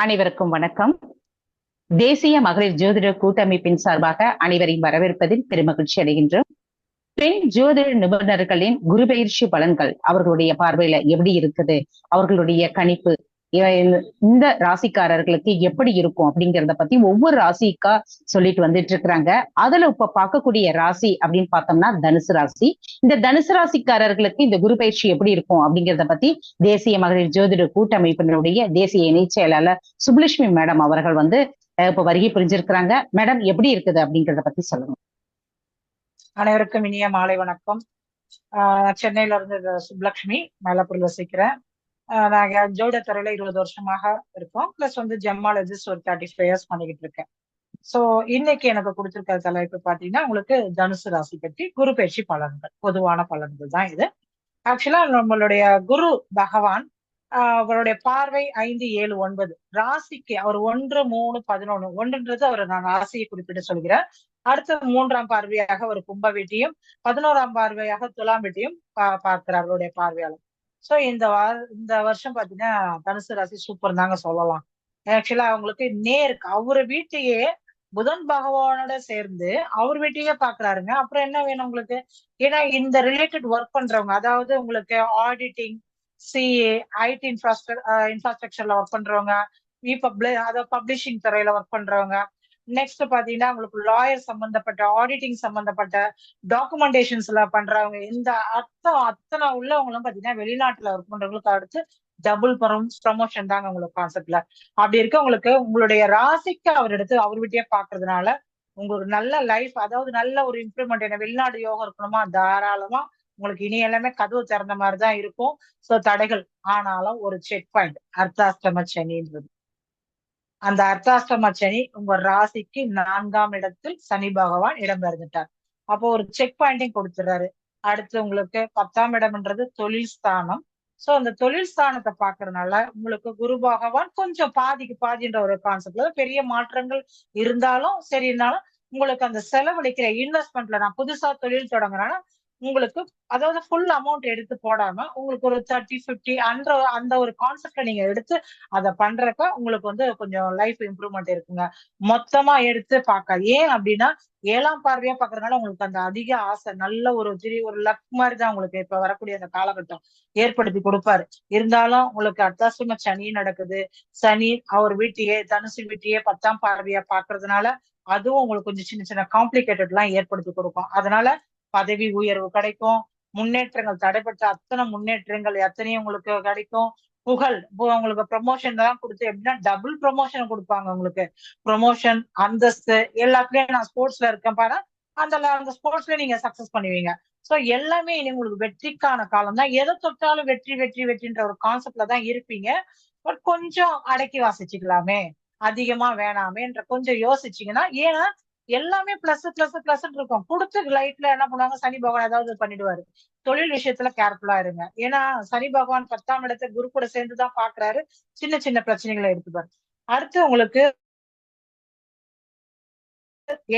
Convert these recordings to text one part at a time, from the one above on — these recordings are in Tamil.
அனைவருக்கும் வணக்கம். தேசிய மகளிர் ஜோதிட கூட்டமைப்பின் சார்பாக அனைவரையும் வரவேற்பதில் பெருமகிழ்ச்சி அடைகின்றோம். பெண் ஜோதிட நிபுணர்களின் குரு பயிற்சி பலன்கள் அவர்களுடைய பார்வையில எப்படி இருக்குது? அவர்களுடைய கணிப்பு இந்த ராசிக்காரர்களுக்கு எப்படி இருக்கும் அப்படிங்கிறத பத்தி ஒவ்வொரு ராசிக்கா சொல்லிட்டு வந்துட்டு இருக்கிறாங்க. அதுல இப்ப பார்க்கக்கூடிய ராசி அப்படின்னு பார்த்தோம்னா தனுசு ராசி. இந்த தனுசு ராசிக்காரர்களுக்கு இந்த குரு பயிற்சி எப்படி இருக்கும் அப்படிங்கறத பத்தி தேசிய மகளிர் ஜோதிட கூட்டமைப்பினுடைய தேசிய இணைச் செயலாளர் சுப்லட்சுமி மேடம் அவர்கள் வந்து இப்ப வருகை புரிஞ்சிருக்கிறாங்க. மேடம் எப்படி இருக்குது அப்படிங்கறத பத்தி சொல்லுங்க. அனைவருக்கும் இனிய மாலை வணக்கம். ஆஹ் சென்னையில இருந்து சுப்லட்சுமி சுப்லக்ஷ்மி மயிலாப்பூர்ல வசிக்கிறேன். ஆஹ் ஜோட துறையில இருபது வருஷமாக இருக்கோம். பிளஸ் வந்து ஜெம்மாலஜிஸ்ட் ஒரு தேர்ட்டி ஃபைவ் இயர்ஸ் பண்ணிக்கிட்டு இருக்கேன். சோ இன்னைக்கு எனக்கு கொடுத்திருக்க தலைப்பு பாத்தீங்கன்னா உங்களுக்கு தனுசு ராசி பற்றி குரு பயிற்சி பலன்கள் பொதுவான பலன்கள் தான் இது. ஆக்சுவலா நம்மளுடைய குரு பகவான் ஆஹ் அவருடைய பார்வை ஐந்து ஏழு ஒன்பது. ராசிக்கு அவர் ஒன்று மூணு பதினொன்னு. ஒன்றுன்றது அவர் நான் ராசியை குறிப்பிட்டு சொல்கிறேன். அடுத்த மூன்றாம் பார்வையாக ஒரு கும்ப வீட்டையும் பதினோராம் பார்வையாக துலாம் வீட்டையும் பா பார்க்கிறார் அவருடைய பார்வையாளர். சோ இந்த வார இந்த வருஷம் பாத்தீங்கன்னா தனுசு ராசி சூப்பர் தாங்க சொல்லலாம். ஆக்சுவலா அவங்களுக்கு நேருக்கு அவரு வீட்டையே புதன் பகவானோட சேர்ந்து அவர் வீட்டையே பாக்குறாருங்க. அப்புறம் என்ன வேணும் உங்களுக்கு? ஏன்னா இந்த ரிலேட்டட் ஒர்க் பண்றவங்க அதாவது உங்களுக்கு ஆடிட்டிங் சிஏ ஐடி இன்ஃப்ராஸ்ட்ரக்சர் இன்ஃப்ராஸ்ட்ரக்சர்ல ஒர்க் பண்றவங்க இ பப்ளி அதாவது பப்ளிஷிங் துறையில ஒர்க் பண்றவங்க நெக்ஸ்ட் பாத்தீங்கன்னா உங்களுக்கு லாயர் சம்பந்தப்பட்ட ஆடிட்டிங் சம்பந்தப்பட்ட டாக்குமெண்டேஷன்ஸ்ல பண்றவங்க இந்த அத்தனை அத்தனை உள்ளவங்களும் பாத்தீங்கன்னா வெளிநாட்டுல ஒர்க் பண்றவங்களுக்கு அடுத்து டபுள் ப்ரமோஷன் தாங்க உங்களுக்கு கான்செப்ட்ல அப்படி இருக்க உங்களுக்கு உங்களுடைய ராசிக்கு அவர் எடுத்து அவர் வீட்டையே பாக்குறதுனால உங்களுக்கு நல்ல லைஃப் அதாவது நல்ல ஒரு இம்ப்ரூவ்மெண்ட் என்ன வெளிநாடு யோகம் இருக்கணுமா? தாராளமா உங்களுக்கு இனி எல்லாமே கதவு திறந்த மாதிரி தான் இருக்கும். சோ தடைகள். ஆனாலும் ஒரு செக் பாயிண்ட் அர்த்தாஷ்டம சனின்றது. அந்த அர்த்தாஷ்டம சனி உங்க ராசிக்கு நான்காம் இடத்தில் சனி பகவான் இடம்பெயர்ந்துட்டார் அப்போ ஒரு செக் பாயிண்டிங் கொடுத்துறாரு அடுத்து உங்களுக்கு பத்தாம் இடம்ன்றது தொழில் ஸ்தானம். சோ அந்த தொழில் ஸ்தானத்தை பாக்குறதுனால உங்களுக்கு குரு பகவான் கொஞ்சம் பாதிக்கு பாதின்ற ஒரு கான்செப்ட்ல பெரிய மாற்றங்கள் இருந்தாலும் சரினாலும் உங்களுக்கு அந்த செலவழிக்கிற இன்வெஸ்ட்மெண்ட்ல நான் புதுசா தொழில் தொடங்குறேன்னா உங்களுக்கு அதாவது ஃபுல் அமௌண்ட் எடுத்து போடாம உங்களுக்கு ஒரு தேர்ட்டி ஃபிஃப்டி அந்த அந்த ஒரு கான்செப்டை நீங்க எடுத்து அதை பண்றப்ப உங்களுக்கு வந்து கொஞ்சம் லைஃப் இம்ப்ரூவ்மெண்ட் இருக்குங்க. மொத்தமா எடுத்து பார்க்காது ஏன் அப்படின்னா ஏழாம் பார்வையா பாக்குறதுனால உங்களுக்கு அந்த அதிக ஆசை நல்ல ஒரு திரி ஒரு லக் மாதிரி தான் உங்களுக்கு இப்ப வரக்கூடிய அந்த காலகட்டம் ஏற்படுத்தி கொடுப்பாரு. இருந்தாலும் உங்களுக்கு அர்த்தாசிரம சனி நடக்குது. சனி அவர் வீட்டையே தனுசு வீட்டையே பத்தாம் பார்வையா பாக்குறதுனால அதுவும் உங்களுக்கு கொஞ்சம் சின்ன சின்ன காம்ப்ளிகேட்டட் எல்லாம் ஏற்படுத்தி கொடுக்கும். அதனால பதவி உயர்வு கிடைக்கும். முன்னேற்றங்கள் தடைபட்ட அத்தனை முன்னேற்றங்கள் எத்தனையும் உங்களுக்கு கிடைக்கும். புகழ் உங்களுக்கு ப்ரொமோஷன் எல்லாம் கொடுத்து எப்படின்னா டபுள் ப்ரொமோஷன் கொடுப்பாங்க உங்களுக்கு. ப்ரொமோஷன் அந்தஸ்து எல்லாத்துலயும் நான் ஸ்போர்ட்ஸ்ல இருக்கேன் பாரு. அந்த அந்த ஸ்போர்ட்ஸ்ல நீங்க சக்சஸ் பண்ணுவீங்க. சோ எல்லாமே இனி உங்களுக்கு வெற்றிக்கான காலம் தான். எதை தொட்டாலும் வெற்றி வெற்றி வெற்றின்ற ஒரு கான்செப்ட்ல தான் இருப்பீங்க. பட் கொஞ்சம் அடக்கி வாசிச்சுக்கலாமே. அதிகமா வேணாமேன்ற கொஞ்சம் யோசிச்சீங்கன்னா ஏன்னா எல்லாமே பிளஸ் பிளஸ் பிளஸ் இருக்கும். கொடுத்து லைட்ல என்ன பண்ணுவாங்க? சனி பகவான் ஏதாவது பண்ணிடுவாரு. தொழில் விஷயத்துல கேர்ஃபுல்லா இருங்க. ஏன்னா சனி பகவான் பத்தாம் இடத்தை குரு கூட சேர்ந்துதான் பாக்குறாரு. சின்ன சின்ன பிரச்சனைகளை எடுத்துப்பாரு அடுத்து உங்களுக்கு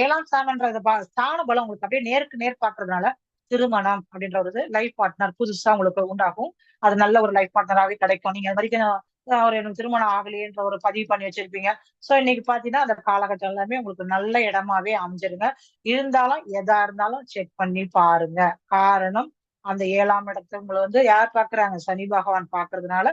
ஏழாம் ஸ்தானம்ன்றது ஸ்தான பலம் உங்களுக்கு அப்படியே நேருக்கு நேர் பாக்குறதுனால திருமணம் அப்படின்ற ஒரு லைஃப் பார்ட்னர் புதுசா உங்களுக்கு உண்டாகும். அது நல்ல ஒரு லைஃப் பார்ட்னராகவே கிடைக்கும். நீங்க அது வரைக்கும் அவர் ஒரு எனக்கு திருமணம் ஆகலையேன்ற ஒரு பதிவு பண்ணி வச்சிருப்பீங்க. சோ இன்னைக்கு பாத்தீங்கன்னா அந்த காலகட்டம் எல்லாமே உங்களுக்கு நல்ல இடமாவே அமைஞ்சிருங்க. இருந்தாலும் எதா இருந்தாலும் செக் பண்ணி பாருங்க. காரணம் அந்த ஏழாம் இடத்துல உங்களை வந்து யார் பாக்குறாங்க? சனி பகவான் பாக்குறதுனால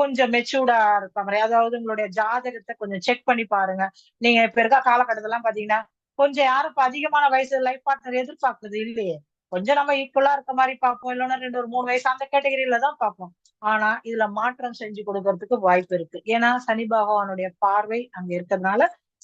கொஞ்சம் மெச்சூர்டா இருக்க மாதிரி அதாவது உங்களுடைய ஜாதகத்தை கொஞ்சம் செக் பண்ணி பாருங்க. நீங்க இப்ப இருக்க காலகட்டத்தெல்லாம் பாத்தீங்கன்னா கொஞ்சம் யாரும் இப்ப அதிகமான வயசு லைஃப் பார்ட்னர் எதிர்பார்க்கறது இல்லையே. கொஞ்சம் நம்ம ஈக்குவலா இருக்க மாதிரி பார்ப்போம். இல்லைன்னா ரெண்டு ஒரு மூணு வயசு அந்த கேட்டகரியில தான் பார்ப்போம். ஆனா இதுல மாற்றம் செஞ்சு கொடுக்கறதுக்கு வாய்ப்பு இருக்கு. ஏன்னா சனி பகவானுடைய பார்வை அங்க இருக்கிறதுனால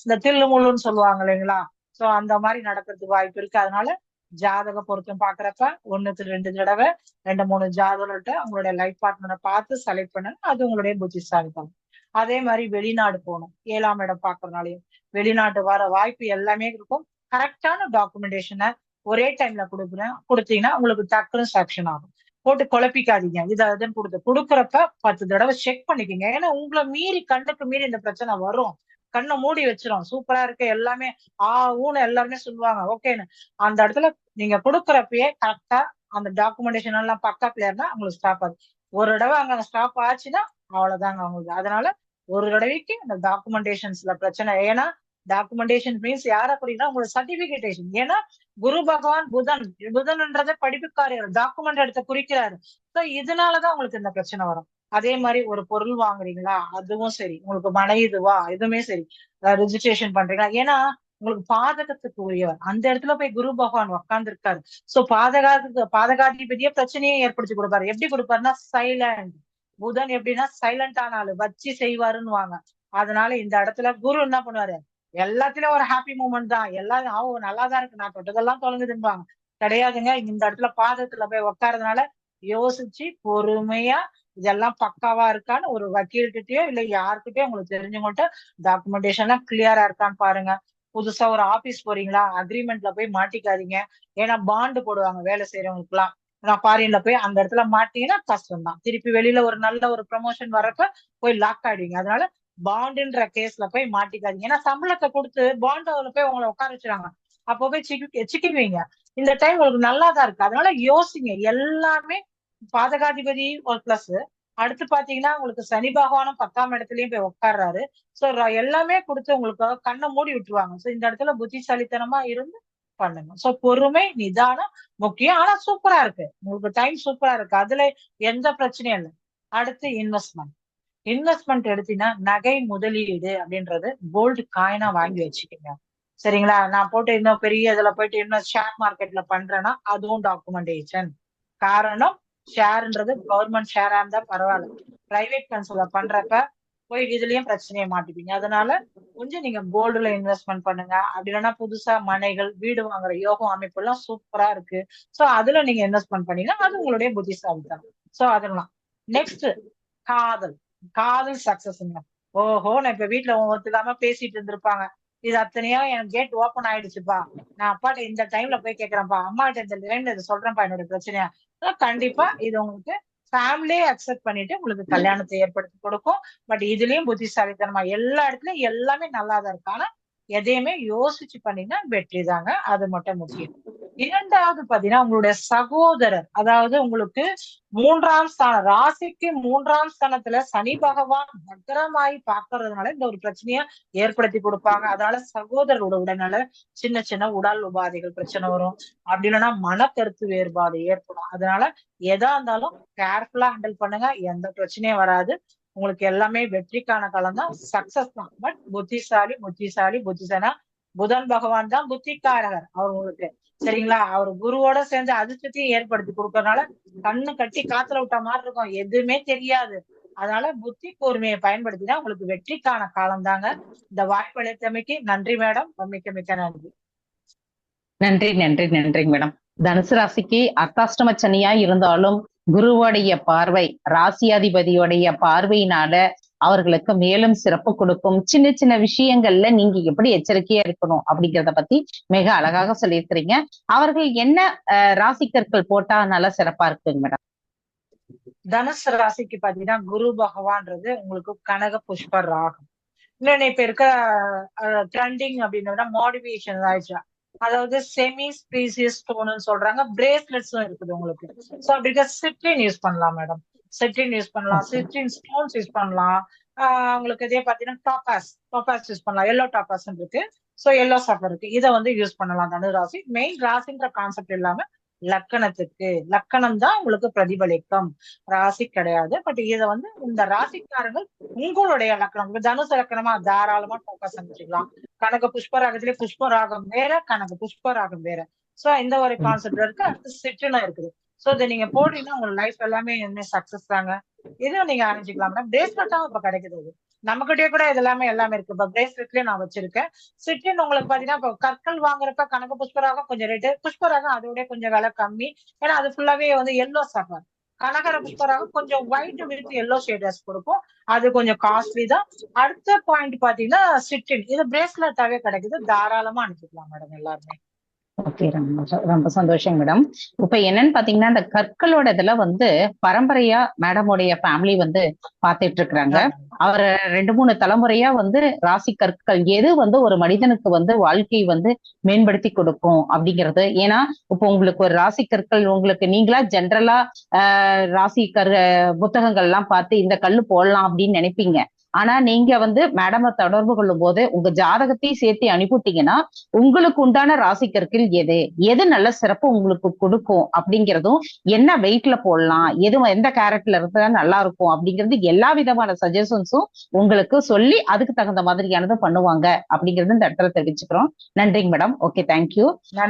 இந்த தில்லு முள்ளுன்னு சொல்லுவாங்க இல்லைங்களா? சோ அந்த மாதிரி நடக்கிறதுக்கு வாய்ப்பு இருக்கு. அதனால ஜாதக பொருத்தம் பாக்குறப்ப ஒண்ணுக்கு ரெண்டு தடவை ரெண்டு மூணு ஜாதகர்கிட்ட உங்களுடைய லைஃப் பார்ட்னரை பார்த்து செலக்ட் பண்ணுங்க. அது உங்களுடைய புத்திசாலித்தனம். அதே மாதிரி வெளிநாடு போகணும். ஏழாம் இடம் பாக்குறதுனாலயும். வெளிநாட்டு வர வாய்ப்பு எல்லாமே இருக்கும். கரெக்டான டாக்குமெண்டேஷனை ஒரே டைம்ல கொடுக்குறேன் கொடுத்தீங்கன்னா உங்களுக்கு டக்குன்னு சாக்ஷன் ஆகும். போட்டு குழப்பிக்காதீங்க. இதை அதுன்னு கொடுத்து கொடுக்குறப்ப பத்து தடவை செக் பண்ணிக்கோங்க. ஏன்னா உங்களை மீறி கண்ணுக்கு மீறி இந்த பிரச்சனை வரும். கண்ணை மூடி வச்சிரும். சூப்பரா இருக்கு. எல்லாமே ஆ ஊன்னு எல்லாருமே சொல்லுவாங்க. ஓகேன்னு அந்த இடத்துல நீங்க கொடுக்குறப்பயே கரெக்டா அந்த டாக்குமெண்டேஷன் எல்லாம் பக்கா கிளியர்னா உங்களுக்கு ஸ்டாப் ஆகுது. ஒரு தடவை அங்க ஸ்டாப் ஆச்சுன்னா அவ்வளவுதாங்க அவங்களுக்கு. அதனால ஒரு தடவைக்கு இந்த டாக்குமெண்டேஷன்ஸ்ல பிரச்சனை. ஏன்னா டாக்குமெண்டேஷன் மீன்ஸ் யார அப்படின்னா உங்களோட சர்டிபிகேட்டேஷன் ஏன்னா குரு பகவான் புதன் புதன்ன்றத படிப்புக்காரர் டாக்குமெண்ட் எடுத்து குறிக்கிறாரு. சோ இதனாலதான் உங்களுக்கு இந்த பிரச்சனை வரும். அதே மாதிரி ஒரு பொருள் வாங்குறீங்களா அதுவும் சரி. உங்களுக்கு மனை இதுவா இதுவுமே சரி. ரிஜிஸ்ட்ரேஷன் பண்றீங்களா? ஏன்னா உங்களுக்கு பாதகத்துக்கு உரியவர். அந்த இடத்துல போய் குரு பகவான் உட்கார்ந்து இருக்காரு சோ பாதகாத்துக்கு பாதகாதிபதியே பிரச்சனையே ஏற்படுத்தி கொடுப்பாரு. எப்படி கொடுப்பாருன்னா சைலண்ட் புதன் எப்படின்னா சைலண்ட் ஆனாலும் வச்சு செய்வாருன்னு வாங்க அதனால இந்த இடத்துல குரு என்ன பண்ணுவாரு? எல்லாத்துலயும் ஒரு ஹாப்பி மூமெண்ட் தான். எல்லாரும் ஆவும் நல்லாதான் இருக்கு. நான் தொட்டதெல்லாம் தொலைங்குதுன்பாங்க கிடையாதுங்க. இந்த இடத்துல பாதத்துல போய் உட்காரதுனால யோசிச்சு பொறுமையா இதெல்லாம் பக்காவா இருக்கான்னு ஒரு வக்கீல்கிட்டயோ இல்ல யாருக்கிட்டயோ உங்களுக்கு தெரிஞ்சவங்கள்ட்ட டாக்குமெண்டேஷன்லாம் கிளியரா இருக்கான்னு பாருங்க. புதுசா ஒரு ஆபீஸ் போறீங்களா? அக்ரிமெண்ட்ல போய் மாட்டிக்காதீங்க. ஏன்னா பாண்டு போடுவாங்க வேலை செய்யறவங்களுக்கு எல்லாம் நான் ஃபாரின்ல போய் அந்த இடத்துல மாட்டீங்கன்னா கஷ்டம் தான் திருப்பி வெளியில ஒரு நல்ல ஒரு ப்ரமோஷன் வரப்ப போய் லாக் ஆயிடுவீங்க. அதனால பாண்டுன்ற கேஸ்ல போய் மாட்டிக்காதீங்க. ஏன்னா சம்பளத்தை கொடுத்து பாண்டோல போய் உங்களை உட்கார வச்சுறாங்க. அப்போ போய் சிக்கி சிக்கிடுவீங்க. இந்த டைம் உங்களுக்கு நல்லா தான் இருக்கு. அதனால யோசிங்க. எல்லாமே பாதகாதிபதி ஒரு பிளஸ் அடுத்து பாத்தீங்கன்னா உங்களுக்கு சனி பகவானும் பத்தாம் இடத்துலயும் போய் உட்கார்றாரு. சோ எல்லாமே கொடுத்து உங்களுக்கு கண்ணை மூடி விட்டுருவாங்க. சோ இந்த இடத்துல புத்திசாலித்தனமா இருந்து பண்ணுங்க. சோ பொறுமை நிதானம் முக்கியம். ஆனா சூப்பரா இருக்கு. உங்களுக்கு டைம் சூப்பரா இருக்கு. அதுல எந்த பிரச்சனையும் இல்லை. அடுத்து இன்வெஸ்ட்மெண்ட் இன்வெஸ்ட்மெண்ட் எடுத்தீங்கன்னா நகை முதலீடு அப்படின்றது கோல்டு காயினா வாங்கி வச்சுக்கோங்க. சரிங்களா? நான் போட்டு இன்னும் பெரிய இதுல போயிட்டு இன்னும் ஷேர் மார்க்கெட்ல பண்றேன்னா அதுவும் டாக்குமெண்டேஷன் காரணம் ஷேர்ன்றது கவர்மெண்ட் ஷேரா இருந்தா பரவாயில்ல. பிரைவேட் கன்சல்ல பண்றப்ப போய் இதுலயும் பிரச்சனையை மாட்டிப்பீங்க. அதனால கொஞ்சம் நீங்க கோல்டுல இன்வெஸ்ட்மெண்ட் பண்ணுங்க. அப்படி இல்லைன்னா புதுசா மனைகள் வீடு வாங்குற யோகம் அமைப்பு எல்லாம் சூப்பரா இருக்கு. சோ அதுல நீங்க இன்வெஸ்ட்மெண்ட் பண்ணீங்கன்னா அது உங்களுடைய புத்திசாலித்தனம். சோ அதெல்லாம். நெக்ஸ்ட் காதல். காதல் சக்சஸ்ங்க ஓஹோ நான் இப்ப வீட்டுல ஒத்துக்காம பேசிட்டு இருந்திருப்பாங்க. இது அத்தனையோ எனக்கு கேட் ஓபன் ஆயிடுச்சுப்பா. நான் அப்பாட்ட இந்த டைம்ல போய் கேக்குறேன்ப்பா. அம்மா கிட்ட இந்த லைன்ல சொல்றேன்ப்பா என்னோட பிரச்சனையா. கண்டிப்பா இது உங்களுக்கு ஃபேமிலியே அக்செப்ட் பண்ணிட்டு உங்களுக்கு கல்யாணத்தை ஏற்படுத்தி கொடுக்கும். பட் இதுலயும் புத்திசாலித்தனமா எல்லா இடத்துலயும் எல்லாமே நல்லாதான் இருக்கு ஆனா எதையுமே யோசிச்சு பண்ணீங்கன்னா வெற்றி தாங்க. அது மட்டும் முக்கியம். இரண்டாவது பாத்தீங்கன்னா உங்களுடைய சகோதரர் அதாவது உங்களுக்கு மூன்றாம் ஸ்தானம் ராசிக்கு மூன்றாம் ஸ்தானத்துல சனி பகவான் பத்திரமாயி பாக்குறதுனால இந்த ஒரு பிரச்சனைய ஏற்படுத்தி கொடுப்பாங்க. அதனால சகோதரரோட உடல்நல சின்ன சின்ன உடல் உபாதைகள் பிரச்சனை வரும். அப்படி இல்லைன்னா மனக்கருத்து வேறுபாடு ஏற்படும். அதனால எதா இருந்தாலும் கேர்ஃபுல்லா ஹேண்டில் பண்ணுங்க. எந்த பிரச்சனையும் வராது. உங்களுக்கு எல்லாமே வெற்றிக்கான காலம் தான். சக்சஸ் தான். பட் புத்திசாலி புத்திசாலி புத்திசாலி புதன் பகவான் தான் புத்திக்காரகர் அவர் உங்களுக்கு. சரிங்களா? அவர் குருவோட சேர்ந்து அதிர்ஷ்டத்தையும் ஏற்படுத்தி கொடுக்கறதுனால கண்ணு கட்டி காத்துல விட்ட மாதிரி இருக்கும். எதுவுமே தெரியாது. அதனால புத்தி கூர்மையை பயன்படுத்தினா உங்களுக்கு வெற்றிக்கான காலம் தாங்க. இந்த வாய்ப்பு அளித்தமைக்கு நன்றி மேடம். மிக்க மிக்க நன்றி. நன்றி நன்றி நன்றி மேடம். தனுசு ராசிக்கு அர்த்தாஷ்டம சனியா இருந்தாலும் குருவோடைய பார்வை ராசியாதிபதியோடைய பார்வையினால அவர்களுக்கு மேலும் சிறப்பு கொடுக்கும். சின்ன சின்ன விஷயங்கள்ல நீங்க எப்படி எச்சரிக்கையா இருக்கணும் அப்படிங்கிறத பத்தி மிக அழகாக சொல்லியிருக்கிறீங்க. அவர்கள் என்ன ராசிக்கற்கள் போட்டா நல்லா சிறப்பா இருக்குங்க மேடம்? தனுசு ராசிக்கு பாத்தீங்கன்னா குரு பகவான்றது உங்களுக்கு கனக புஷ்ப ராகம் இன்னொன்னு இப்ப இருக்க ட்ரெண்டிங் அப்படின்னா மாடிவேஷன் ஆயிடுச்சா? அதாவது செமி ஸ்பீசியஸ் ஸ்டோன் சொல்றாங்க. பிரேஸ்லெட்ஸும் இருக்குது உங்களுக்கு. சோ அப்படி இருக்க சிட்ரின் யூஸ் பண்ணலாம் மேடம் சிட்ரின் யூஸ் பண்ணலாம். சிட்ரின் ஸ்டோன்ஸ் யூஸ் பண்ணலாம். உங்களுக்கு இதே பாத்தீங்கன்னா டாபாஸ் டாபாஸ் யூஸ் பண்ணலாம். எல்லோ டாபாஸ் இருக்கு. சோ எல்லோ சஃபர் இருக்கு. இதை வந்து யூஸ் பண்ணலாம் தனு ராசி மெயின் ராசின்ற கான்செப்ட் இல்லாம லக்கணத்துக்கு. லக்கணம் தான் உங்களுக்கு பிரதிபலிக்கும். ராசி கிடையாது. பட் இத வந்து இந்த ராசிக்காரர்கள் உங்களுடைய லக்கணம். தனுசு லக்கணமா தாராளமா ஃபோக்கஸ் பண்ணிக்கலாம். கனக்கு புஷ்ப ராகத்திலே புஷ்ப ராகம் வேற கணக்கு புஷ்ப ராகம் வேற. சோ இந்த ஒரு கான்செப்ட் இருக்கு. அடுத்து சிற்றுனா இருக்குது. சோ இதை நீங்க போட்டீங்கன்னா உங்க லைஃப் எல்லாமே என்ன சக்சஸ் தாங்க? இதுவும் நீங்க அறிஞ்சிக்கலாம் பிரேஸ்லெட்டாவும் இப்ப கிடைக்குது நம்மகிட்டயே கூட இது எல்லாமே எல்லாமே இருக்கு. இப்ப பிரேஸ்லெட்லயே நான் வச்சிருக்கேன். சிட்டின் உங்களுக்கு பாத்தீங்கன்னா இப்போ கற்கள் வாங்குறப்ப கனக புஷ்பராகம் கொஞ்சம் ரேட்டு புஷ்பராகம் அதோட கொஞ்சம் விலை கம்மி. ஏன்னா அது ஃபுல்லாவே வந்து எல்லோ சஃபர் கனகர புஷ்பராகம் கொஞ்சம் ஒயிட் வித் எல்லோ ஷேடர்ஸ் கொடுக்கும். அது கொஞ்சம் காஸ்ட்லி தான். அடுத்த பாயிண்ட் பாத்தீங்கன்னா சிட்டின் இது பிரேஸ்லெட்டாவே கிடைக்குது. தாராளமா அனுப்பிக்கலாம் மேடம் எல்லாருமே. ஓகே ரொம்ப ரொம்ப சந்தோஷம் மேடம். இப்ப என்னன்னு பாத்தீங்கன்னா இந்த கற்களோட இதுல வந்து பரம்பரையா மேடமுடைய ஃபேமிலி வந்து பாத்துட்டு இருக்கிறாங்க அவர் ரெண்டு மூணு தலைமுறையா வந்து ராசி கற்கள் எது வந்து ஒரு மனிதனுக்கு வந்து வாழ்க்கை வந்து மேம்படுத்தி கொடுக்கும் அப்படிங்கிறது. ஏன்னா இப்போ உங்களுக்கு ஒரு ராசி கற்கள் உங்களுக்கு நீங்களா ஜென்ரலா ஆஹ் ராசி கரு புத்தகங்கள் எல்லாம் பார்த்து இந்த கல்லு போடலாம் அப்படின்னு நினைப்பீங்க. ஆனா நீங்க வந்து மேடம தொடர்பு கொள்ளும் போது உங்க ஜாதகத்தையும் சேர்த்து அனுப்பிட்டீங்கன்னா உங்களுக்கு உண்டான ராசிக்கற்கள் எது? எது நல்ல சிறப்பு உங்களுக்கு கொடுக்கும்? அப்படிங்கிறதும் என்ன வெயிட்ல போடலாம்? எது எந்த கேரட்ல இருந்தா நல்லா இருக்கும்? அப்படிங்கிறது எல்லா விதமான சஜஷன்ஸும் உங்களுக்கு சொல்லி அதுக்கு தகுந்த மாதிரியானது பண்ணுவாங்க. அப்படிங்கறது இந்த இடத்துல தெரிவிச்சுக்கிறோம். நன்றிங்க மேடம் ஓகே தேங்க்யூ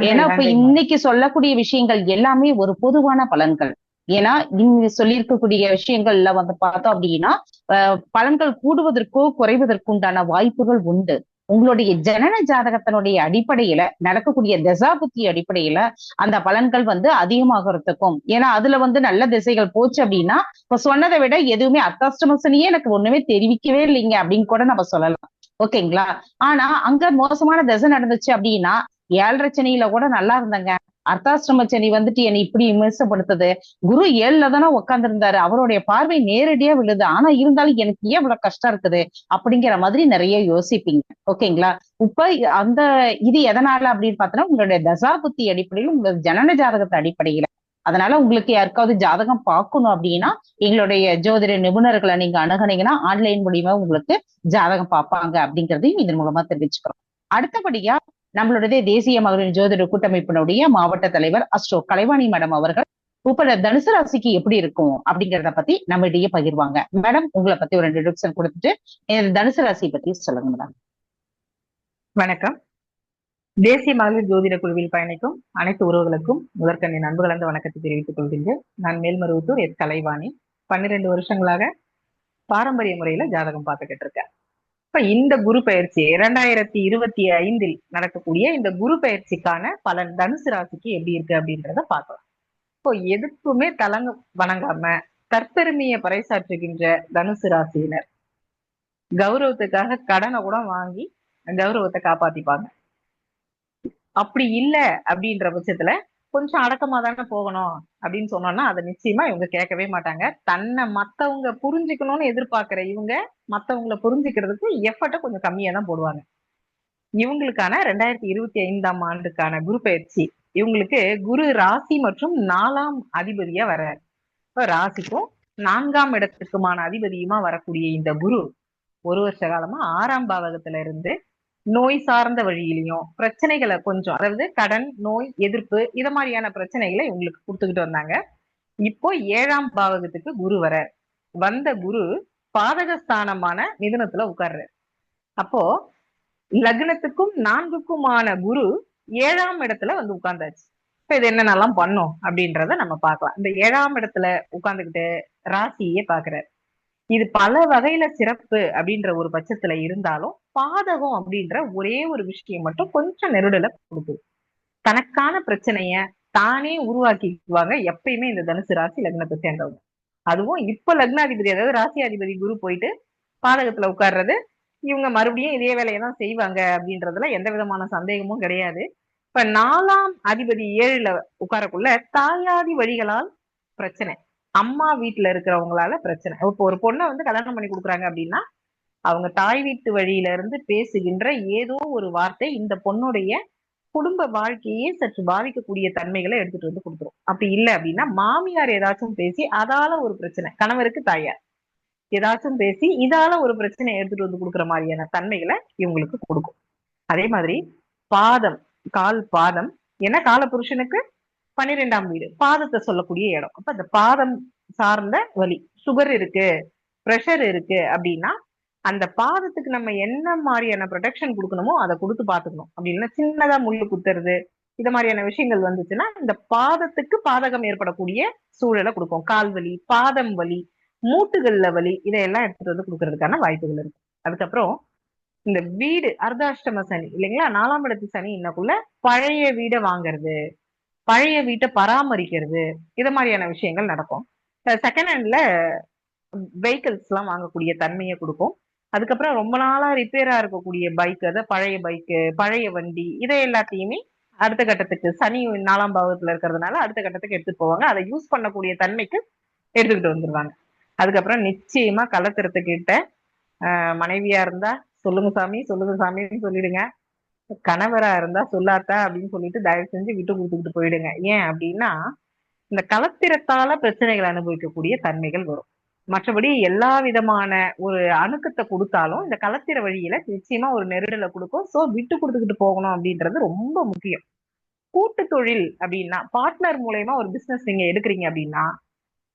ஏன்னா இப்ப இன்னைக்கு சொல்லக்கூடிய விஷயங்கள் எல்லாமே ஒரு பொதுவான பலன்கள். ஏன்னா இங்க சொல்லியிருக்கக்கூடிய விஷயங்கள்ல வந்து பார்த்தோம் அப்படின்னா அஹ், பலன்கள் கூடுவதற்கோ குறைவதற்கு உண்டான வாய்ப்புகள் உண்டு. உங்களுடைய ஜனன ஜாதகத்தினுடைய அடிப்படையில நடக்கக்கூடிய தசாபுத்தி அடிப்படையில அந்த பலன்கள் வந்து அதிகமாகறதுக்கும் ஏன்னா அதுல வந்து நல்ல திசைகள் போச்சு அப்படின்னா இப்ப சொன்னதை விட எதுவுமே அத்தாஷ்டமசனையே எனக்கு ஒண்ணுமே தெரிவிக்கவே இல்லைங்க அப்படின்னு கூட நம்ம சொல்லலாம். ஓகேங்களா? ஆனா அங்க மோசமான திசை நடந்துச்சு அப்படின்னா ஏழரை சனியில கூட நல்லா இருந்தங்க. அர்த்தாசிரமச்சனி வந்துட்டு என்னை இப்படி விமர்சப்படுத்துது. குரு ஏழுல தானே உட்காந்துருந்தாரு அவருடைய பார்வை நேரடியா விழுது. ஆனா இருந்தாலும் எனக்கு ஏன் இவ்வளவு கஷ்டம் இருக்குது? அப்படிங்கிற மாதிரி நிறைய யோசிப்பீங்க. ஓகேங்களா? இப்ப அந்த இது எதனால அப்படின்னு பார்த்தோன்னா உங்களுடைய தசாபுத்தி அடிப்படையில் உங்களோட ஜனன ஜாதகத்தை அடிப்படையில. அதனால உங்களுக்கு யாருக்காவது ஜாதகம் பார்க்கணும் அப்படின்னா எங்களுடைய ஜோதிட நிபுணர்களை நீங்க அணுகுனீங்கன்னா ஆன்லைன் மூலியமா உங்களுக்கு ஜாதகம் பார்ப்பாங்க அப்படிங்கறதையும் இதன் மூலமா தெரிவிச்சுக்கிறோம். அடுத்தபடியா நம்மளுடைய தேசிய மகளிர் ஜோதிட கூட்டமைப்பினுடைய மாவட்ட தலைவர் அஸ்ட்ரோ கலைவாணி மேடம் அவர்கள் இப்ப தனுசு ராசிக்கு எப்படி இருக்கும் அப்படிங்கறத பத்தி நம்ம இடையே பகிர்வாங்க. மேடம் உங்களை பத்தி ஒரு இன்ட்ரடக்ஷன் கொடுத்துட்டு தனுசு ராசியை பத்தி சொல்லுங்க மேடம். வணக்கம். தேசிய மகளிர் ஜோதிட குழுவில் பயணிக்கும் அனைத்து உறவுகளுக்கும் முதற்கண்ணி அன்பு கலந்த வணக்கத்தை தெரிவித்துக் கொள்கின்றேன் நான் மேல்மருவத்தூர் எஸ் கலைவாணி. பன்னிரெண்டு வருஷங்களாக பாரம்பரிய முறையில ஜாதகம் பார்த்துக்கிட்டு இருக்கேன். இப்ப இந்த குரு பயிற்சி இரண்டாயிரத்தி இருபத்தி ஐந்தில் நடக்கக்கூடிய இந்த குரு பயிற்சிக்கான பலன் தனுசு ராசிக்கு எப்படி இருக்கு அப்படின்றத பார்க்கலாம். இப்போ எதுக்குமே தலங்க வணங்காம தற்பெருமையை பறைசாற்றுகின்ற தனுசு ராசியினர். கௌரவத்துக்காக கடனை கூட வாங்கி கௌரவத்தை காப்பாத்திப்பாங்க. அப்படி இல்ல அப்படின்ற பட்சத்துல கொஞ்சம் அடக்கமா தானே போகணும் அப்படின்னு சொன்னோம்னா அதை நிச்சயமா இவங்க கேட்கவே மாட்டாங்க. தன்னை மத்தவங்க புரிஞ்சுக்கணும்னு எதிர்பார்க்கிற இவங்க மத்தவங்கள புரிஞ்சுக்கிறதுக்கு எஃபர்ட்டை கொஞ்சம் கம்மியா தான் போடுவாங்க. இவங்களுக்கான ரெண்டாயிரத்தி இருபத்தி ஐந்தாம் ஆண்டுக்கான குரு பயிற்சி. இவங்களுக்கு குரு ராசி மற்றும் நாலாம் அதிபதியா வர்றாரு ராசிக்கும் நான்காம் இடத்துக்குமான அதிபதியுமா வரக்கூடிய இந்த குரு ஒரு வருஷ காலமா ஆறாம் பாவகத்துல இருந்து நோய் சார்ந்த வழியிலையும் பிரச்சனைகளை கொஞ்சம் அதாவது கடன் நோய் எதிர்ப்பு இத மாதிரியான பிரச்சனைகளை இவங்களுக்கு கொடுத்துக்கிட்டு வந்தாங்க. இப்போ ஏழாம் பாவகத்துக்கு குரு வர வந்த குரு பாதகஸ்தானமான மிதுனத்துல உட்கார்றாரு. அப்போ லக்னத்துக்கும் நான்குக்குமான குரு ஏழாம் இடத்துல வந்து உட்கார்ந்தாச்சு. இப்ப இது என்னென்னலாம் பண்ணும் அப்படின்றத நம்ம பார்க்கலாம். இந்த ஏழாம் இடத்துல உட்கார்ந்துகிட்டு ராசியே பாக்குறாரு இது பல வகையில சிறப்பு அப்படின்ற ஒரு பட்சத்துல இருந்தாலும் பாதகம் அப்படின்ற ஒரே ஒரு விஷயம் மட்டும் கொஞ்சம் நெருடல கொடுக்குது தனக்கான பிரச்சனைய தானே உருவாக்கிக்குவாங்க எப்பயுமே இந்த தனுசு ராசி லக்னத்தை சேர்ந்தவங்க. அதுவும் இப்ப லக்னாதிபதி அதாவது ராசி அதிபதி குரு போயிட்டு பாதகத்துல உட்கார்றது இவங்க மறுபடியும் இதே வேலையை தான் செய்வாங்க அப்படின்றதுல எந்த விதமான சந்தேகமும் கிடையாது. இப்ப நாலாம் அதிபதி ஏழுல உட்காரக்குள்ள தாயாதி வழிகளால் பிரச்சனை. அம்மா வீட்டுல இருக்கிறவங்களால பிரச்சனை. இப்போ ஒரு பொண்ணை வந்து கல்யாணம் பண்ணி கொடுக்குறாங்க அப்படின்னா அவங்க தாய் வீட்டு வழியில இருந்து பேசுகின்ற ஏதோ ஒரு வார்த்தை இந்த பொண்ணுடைய குடும்ப வாழ்க்கையே சற்று பாதிக்கக்கூடிய தன்மைகளை எடுத்துட்டு வந்து கொடுத்துரும். அப்படி இல்லை அப்படின்னா மாமியார் ஏதாச்சும் பேசி அதால ஒரு பிரச்சனை கணவருக்கு தாயார் ஏதாச்சும் பேசி இதால ஒரு பிரச்சனை எடுத்துட்டு வந்து கொடுக்குற மாதிரியான தன்மைகளை இவங்களுக்கு கொடுக்கும். அதே மாதிரி பாதம் கால் பாதம் ஏன்னா கால புருஷனுக்கு பன்னிரெண்டாம் வீடு பாதத்தை சொல்லக்கூடிய இடம். அப்ப அந்த பாதம் சார்ந்த வலி சுகர் இருக்கு ப்ரெஷர் இருக்கு அப்படின்னா அந்த பாதத்துக்கு நம்ம என்ன மாதிரியான ப்ரொடெக்ஷன் கொடுக்கணுமோ அதை கொடுத்து பார்த்துக்கணும். அப்படின்னா சின்னதா முள்ளு குத்துறது இந்த மாதிரியான விஷயங்கள் வந்துச்சுன்னா இந்த பாதத்துக்கு பாதகம் ஏற்படக்கூடிய சூழலை கொடுக்கும். கால் வலி பாதம் வலி மூட்டுகள்ல வலி இதையெல்லாம் எடுத்துட்டு வந்து கொடுக்கறதுக்கான வாய்ப்புகள் இருக்கு. அதுக்கப்புறம் இந்த வீடு அர்த்தாஷ்டம சனி இல்லைங்களா? நாலாம் இடத்து சனி இன்னக்குள்ள பழைய வீடை வாங்குறது பழைய வீட்டை பராமரிக்கிறது இது மாதிரியான விஷயங்கள் நடக்கும். செகண்ட் ஹேண்ட்ல வெஹிக்கிள்ஸ் எல்லாம் வாங்கக்கூடிய தன்மையை கொடுக்கும். அதுக்கப்புறம் ரொம்ப நாளா ரிப்பேரா இருக்கக்கூடிய பைக் அது பழைய பைக்கு பழைய வண்டி இதை எல்லாத்தையுமே அடுத்த கட்டத்துக்கு சனி நாலாம் பாவத்துல இருக்கிறதுனால அடுத்த கட்டத்துக்கு எடுத்துட்டு போவாங்க. அதை யூஸ் பண்ணக்கூடிய தன்மைக்கு எடுத்துக்கிட்டு வந்துருவாங்க. அதுக்கப்புறம் நிச்சயமா கலத்திரத்துக்கிட்ட மனைவியா இருந்தா சொல்லுங்க சாமி சொல்லுங்க சாமின்னு சொல்லிடுங்க. கணவரா இருந்தா சொல்லாத்தா அப்படின்னு சொல்லிட்டு தயவு செஞ்சு விட்டு கொடுத்துக்கிட்டு போயிடுங்க. ஏன் அப்படின்னா இந்த கலத்திரத்தால பிரச்சனைகள் அனுபவிக்கக்கூடிய தன்மைகள் வரும். மற்றபடி எல்லா விதமான ஒரு அணுக்கத்தை கொடுத்தாலும் இந்த கலத்திர வழியில நிச்சயமா ஒரு நெருடலை கொடுக்கும். சோ விட்டு கொடுத்துக்கிட்டு போகணும் அப்படின்றது ரொம்ப முக்கியம். கூட்டு தொழில் அப்படின்னா பார்ட்னர் மூலயமா ஒரு பிசினஸ் நீங்க எடுக்கிறீங்க அப்படின்னா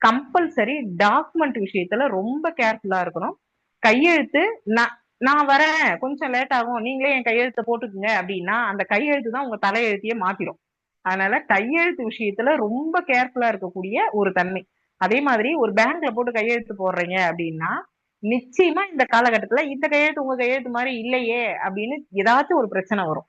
கம்பல்சரி டாக்குமெண்ட் விஷயத்துல ரொம்ப கேர்ஃபுல்லா இருக்கணும். கையெழுத்து நான் நான் வரேன். கொஞ்சம் லேட் ஆகும். நீங்களே என் கையெழுத்தை போட்டுக்குங்க அப்படின்னா அந்த கையெழுத்து தான் உங்க தலையெழுத்தையே மாத்திரும். அதனால கையெழுத்து விஷயத்துல ரொம்ப கேர்ஃபுல்லா இருக்கக்கூடிய ஒரு தன்மை. அதே மாதிரி ஒரு பேங்க்ல போட்டு கையெழுத்து போடுறீங்க அப்படின்னா நிச்சயமா இந்த காலகட்டத்துல இந்த கையெழுத்து உங்க கையெழுத்து மாதிரி இல்லையே அப்படின்னு ஏதாச்சும் ஒரு பிரச்சனை வரும்.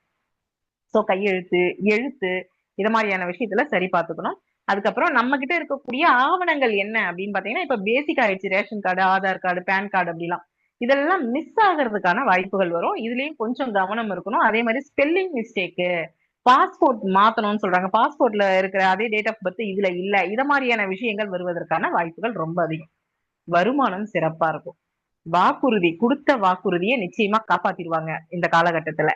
சோ கையெழுத்து எழுத்து இது மாதிரியான விஷயத்துல சரி பார்த்துக்கணும். அதுக்கப்புறம் நம்ம கிட்ட இருக்கக்கூடிய ஆவணங்கள் என்ன அப்படின்னு பாத்தீங்கன்னா இப்ப பேசிக் ஆயிடுச்சு. Ration card Aadhaar card PAN card அப்படிலாம். இதெல்லாம் மிஸ் ஆகிறதுக்கான வாய்ப்புகள் வரும். இதுலயும் கொஞ்சம் கவனம் இருக்கணும். அதே மாதிரி ஸ்பெல்லிங் மிஸ்டேக்கு பாஸ்போர்ட் மாத்தணும்னு சொல்றாங்க. பாஸ்போர்ட்ல இருக்கிற அதே டேட் ஆஃப் பர்த் இதுல இல்ல. இத மாதிரியான விஷயங்கள் வருவதற்கான வாய்ப்புகள் ரொம்ப அதிகம். வருமானம் சிறப்பா இருக்கும். வாக்குறுதி கொடுத்த வாக்குறுதியை நிச்சயமா காப்பாத்திடுவாங்க இந்த காலகட்டத்துல.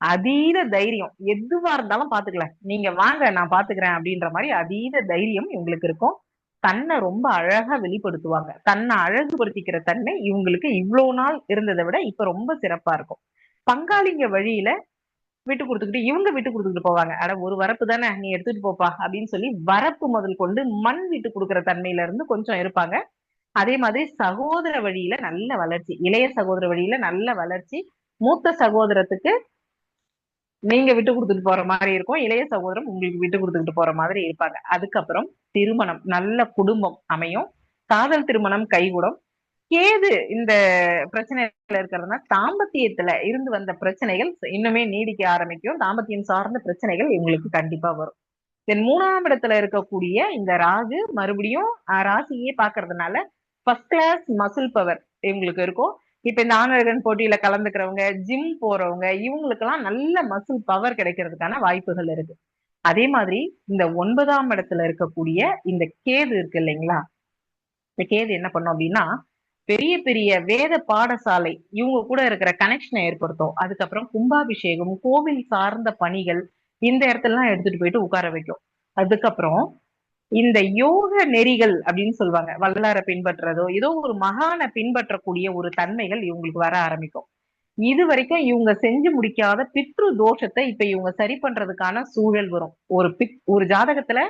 அதீத தைரியம் எதுவா இருந்தாலும் பாத்துக்கல நீங்க வாங்க நான் பாத்துக்கிறேன் அப்படின்ற மாதிரி அதீத தைரியம் இவங்களுக்கு இருக்கும். தன்னை ரொம்ப அழகா வெளிப்படுத்துவாங்க. தன்னை அழகுபடுத்திக்கிற தன்மை இவங்களுக்கு இவ்வளவு நாள் இருந்ததை விட இப்ப ரொம்ப சிறப்பா இருக்கும். பங்காளிங்க வழியில விட்டு கொடுத்துக்கிட்டு இவங்க விட்டு கொடுத்துக்கிட்டு போவாங்க. அட ஒரு வரப்பு தானே நீ எடுத்துட்டு போப்பா அப்படின்னு சொல்லி வரப்பு முதல் கொண்டு மண் விட்டு கொடுக்குற தன்மையில இருந்து கொஞ்சம் இருப்பாங்க. அதே மாதிரி சகோதர வழியில நல்ல வளர்ச்சி இளைய சகோதர வழியில நல்ல வளர்ச்சி மூத்த சகோதரத்துக்கு நீங்க விட்டு கொடுத்துட்டு போற மாதிரி இருக்கும் இளைய சகோதரம் உங்களுக்கு விட்டு கொடுத்துக்கிட்டு போற மாதிரி இருப்பாங்க. அதுக்கப்புறம் திருமணம் நல்ல குடும்பம் அமையும். காதல் திருமணம் கைகூடும். கேது இந்த பிரச்சனையில இருக்கிறதுனா தாம்பத்தியத்துல இருந்து வந்த பிரச்சனைகள் இன்னுமே நீடிக்க ஆரம்பிக்கும். தாம்பத்தியம் சார்ந்த பிரச்சனைகள் இவங்களுக்கு கண்டிப்பா வரும். தென் மூணாம் இடத்துல இருக்கக்கூடிய இந்த ராகு மறுபடியும் ராசியே பாக்குறதுனால ஃபர்ஸ்ட் கிளாஸ் மசில் பவர் இவங்களுக்கு இருக்கும். இப்ப இந்த ஆணழகன் போட்டியில கலந்துக்கிறவங்க ஜிம் போறவங்க இவங்களுக்கெல்லாம் நல்ல மசில் பவர் கிடைக்கிறதுக்கான வாய்ப்புகள் இருக்கு. அதே மாதிரி இந்த ஒன்பதாம் இடத்துல இருக்கக்கூடிய இந்த கேது இருக்கு இல்லைங்களா? இந்த கேது என்ன பண்ணும் அப்படின்னா பெரிய பெரிய வேத பாடசாலை இவங்க கூட இருக்கிற கனெக்ஷனை ஏற்படுத்தும். அதுக்கப்புறம் கும்பாபிஷேகம் கோவில் சார்ந்த பணிகள் இந்த இடத்துலலாம் எடுத்துட்டு போயிட்டு உட்கார வைக்கும். அதுக்கப்புறம் இந்த யோக நெறிகள் அப்படின்னு சொல்லுவாங்க. வல்லார பின்பற்றதோ ஏதோ ஒரு மகான பின்பற்றக்கூடிய ஒரு தன்மைகள் இவங்களுக்கு வர ஆரம்பிக்கும். இது வரைக்கும் இவங்க செஞ்சு முடிக்காத பித்ரு தோஷத்தை இப்ப இவங்க சரி பண்றதுக்கான சூழல் வரும். ஒரு பித் ஒரு ஜாதகத்துல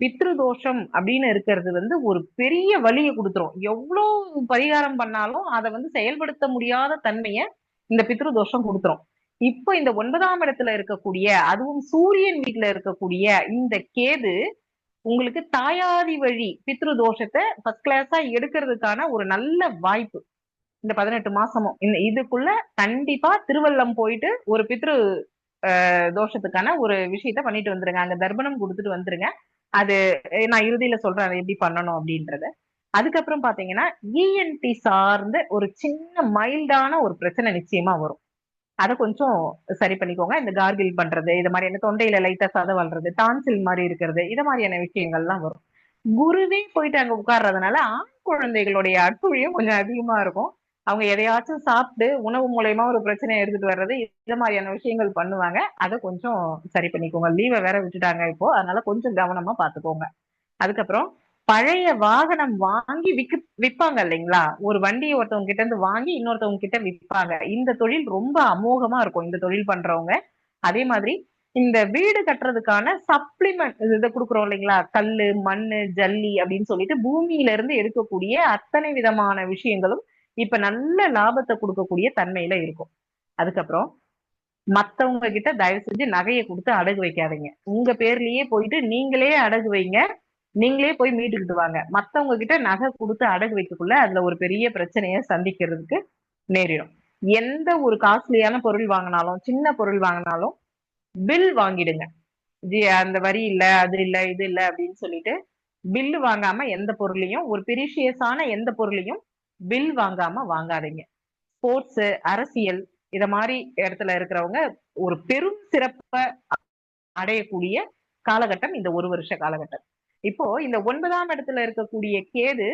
பித்ரு தோஷம் அப்படின்னு இருக்கிறது வந்து ஒரு பெரிய வழியை கொடுத்துரும். எவ்வளோ பரிகாரம் பண்ணாலும் அதை வந்து செயல்படுத்த முடியாத தன்மையை இந்த பித்ரு தோஷம் கொடுத்துரும். இப்போ இந்த ஒன்பதாம் இடத்துல இருக்கக்கூடிய அதுவும் சூரியன் வீட்டுல இருக்கக்கூடிய இந்த கேது உங்களுக்கு தாயாதி வழி பித்ரு தோஷத்தை ஃபர்ஸ்ட் கிளாஸா எடுக்கிறதுக்கான ஒரு நல்ல வாய்ப்பு. இந்த பதினெட்டு மாசமும். இந்த இதுக்குள்ள கண்டிப்பா திருவள்ளம் போயிட்டு ஒரு பித்ரு தோஷத்துக்கான ஒரு விஷயத்த பண்ணிட்டு வந்துருங்க. அங்க தர்ப்பணம் கொடுத்துட்டு வந்துருங்க. அது நான் இறுதியில சொல்றேன் அதை எப்படி பண்ணணும் அப்படின்றத. அதுக்கப்புறம் பாத்தீங்கன்னா இஎன்டி சார்ந்த ஒரு சின்ன மைல்டான ஒரு பிரச்சனை நிச்சயமா வரும். அதை கொஞ்சம் சரி பண்ணிக்கோங்க. இந்த கார்கில் பண்றது இது மாதிரியான தொண்டையில லைட்டா சத வளர்றது டான்சில் மாதிரி இருக்கிறது இது மாதிரியான விஷயங்கள்லாம் வரும். குருவே போயிட்டு அங்க உட்கார்றதுனால ஆண் குழந்தைகளுடைய அட்டுழியும் கொஞ்சம் அதிகமா இருக்கும். அவங்க எதையாச்சும் சாப்பிட்டு உணவு மூலயமா ஒரு பிரச்சனையை எடுத்துட்டு வர்றது இந்த மாதிரியான விஷயங்கள் பண்ணுவாங்க. அதை கொஞ்சம் சரி பண்ணிக்கோங்க. லீவை வேற விட்டுட்டாங்க இப்போ. அதனால கொஞ்சம் கவனமா பாத்துக்கோங்க. அதுக்கப்புறம் பழைய வாகனம் வாங்கி விக்கு விற்பாங்க இல்லைங்களா? ஒரு வண்டியை ஒருத்தவங்க கிட்ட இருந்து வாங்கி இன்னொருத்தவங்க கிட்ட விற்பாங்க. இந்த தொழில் ரொம்ப அமோகமா இருக்கும் இந்த தொழில் பண்றவங்க. அதே மாதிரி இந்த வீடு கட்டுறதுக்கான சப்ளிமெண்ட் இதை கொடுக்குறோம் இல்லைங்களா? கல்லு மண்ணு ஜல்லி அப்படின்னு சொல்லிட்டு பூமியில இருந்து எடுக்கக்கூடிய அத்தனை விதமான விஷயங்களும் இப்ப நல்ல லாபத்தை கொடுக்கக்கூடிய தன்மையில இருக்கும். அதுக்கப்புறம் மத்தவங்க கிட்ட தயவு செஞ்சு நகையை கொடுத்து அடகு வைக்காதீங்க. உங்க பேர்லயே போயிட்டு நீங்களே அடகு வைங்க. நீங்களே போய் மீட்டுக்கிட்டு வாங்க. மத்தவங்க கிட்ட நகை கொடுத்து அடகு வைக்கக்குள்ள அதுல ஒரு பெரிய பிரச்சனைய சந்திக்கிறதுக்கு நேரிடும். எந்த ஒரு காஸ்ட்லியான பொருள் வாங்கினாலும் சின்ன பொருள் வாங்கினாலும் பில் வாங்கிடுங்க. ஜி அந்த வரி இல்ல அது இல்ல இது இல்ல அப்படின்னு சொல்லிட்டு பில்லு வாங்காம எந்த பொருளையும் ஒரு பிரிஷியஸான எந்த பொருளையும் பில் வாங்காம வாங்காதீங்க. ஸ்போர்ட்ஸ் அரசியல் இத மாதிரி இடத்துல இருக்கிறவங்க ஒரு பெரும் சிறப்ப அடையக்கூடிய காலகட்டம் இந்த ஒரு வருஷ காலகட்டம். இப்போ இந்த ஒன்பதாம் இடத்துல இருக்கக்கூடிய கேது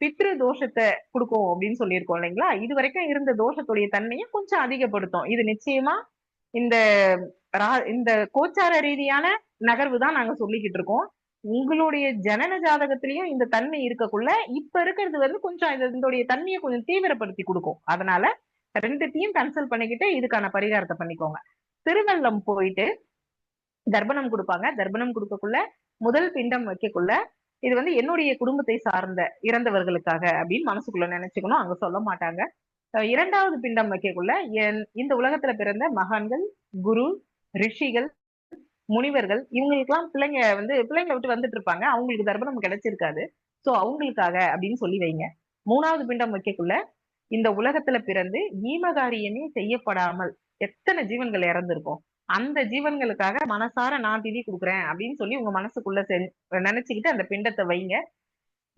பித்ரு தோஷத்தை கொடுக்கும் அப்படின்னு சொல்லியிருக்கோம் இல்லைங்களா? இது வரைக்கும் இருந்த தோஷத்துடைய தன்மையை கொஞ்சம் அதிகப்படுத்தும். இது நிச்சயமா இந்த இந்த கோச்சார ரீதியான நகர்வு தான் நாங்க சொல்லிக்கிட்டு இருக்கோம். உங்களுடைய ஜனன ஜாதகத்திலயும் இந்த தன்மை இருக்கக்குள்ள இப்ப இருக்கிறது வந்து கொஞ்சம் இது- தன்மையை கொஞ்சம் தீவிரப்படுத்தி கொடுக்கும். அதனால ரெண்டுத்தையும் கன்சல்ட் பண்ணிக்கிட்டு இதுக்கான பரிகாரத்தை பண்ணிக்கோங்க. திருவள்ளம் போயிட்டு தர்ப்பணம் கொடுப்பாங்க. தர்ப்பணம் கொடுக்கக்குள்ள முதல் பிண்டம் வைக்கக்குள்ள இது வந்து என்னுடைய குடும்பத்தை சார்ந்த இறந்தவர்களுக்காக அப்படின்னு மனசுக்குள்ள நினைச்சுக்கணும். அங்க சொல்ல மாட்டாங்க. இரண்டாவது பிண்டம் வைக்கக்குள்ள என் இந்த உலகத்துல பிறந்த மகான்கள் குரு ரிஷிகள் முனிவர்கள் இவங்களுக்கெல்லாம் பிள்ளைங்க வந்து பிள்ளைங்களை விட்டு வந்துட்டு இருப்பாங்க. அவங்களுக்கு தர்ப்பணம் கிடைச்சிருக்காது. சோ அவங்களுக்காக அப்படின்னு சொல்லி வைங்க. மூணாவது பிண்டம் வைக்கக்குள்ள இந்த உலகத்துல பிறந்து ஈமகாரியமே செய்யப்படாமல் எத்தனை ஜீவன்கள் இறந்திருக்கும்? அந்த ஜீவன்களுக்காக மனசார நான் திதி கொடுக்குறேன் அப்படின்னு சொல்லி உங்க மனசுக்குள்ள செ நினைச்சுக்கிட்டு அந்த பிண்டத்தை வைங்க.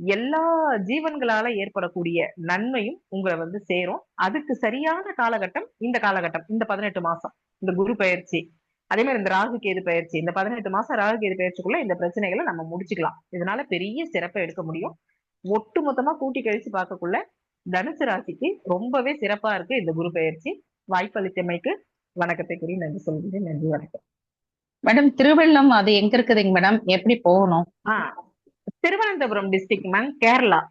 எல்லா ஜீவன்களால ஏற்படக்கூடிய நன்மையும் உங்களை வந்து சேரும். அதுக்கு சரியான காலகட்டம் இந்த காலகட்டம் இந்த பதினெட்டு மாசம். இந்த குரு பயிற்சி. அதே மாதிரி இந்த ராகு கேது பயிற்சி இந்த பதினெட்டு மாசம் ராகு கேது பயிற்சிக்குள்ள இந்த பிரச்சனைகளை நம்ம முடிச்சுக்கலாம். இதனால பெரிய சிறப்பை எடுக்க முடியும். ஒட்டு மொத்தமா கூட்டி கழிச்சு பார்க்கக்குள்ள தனுசு ராசிக்கு ரொம்பவே சிறப்பா இருக்கு இந்த குரு பயிற்சி. வாய்ப்பளித்தமைக்கு வணக்கத்தை கூறி நன்றி சொல்கிறேன். நன்றி வணக்கம். மேடம் திருவள்ளம் அது எங்க இருக்குதுங்க மேடம்? எப்படி போகணும்? ஆஹ் திருவனந்தபுரம் டிஸ்ட்ரிக்ட் மேம் கேரளா.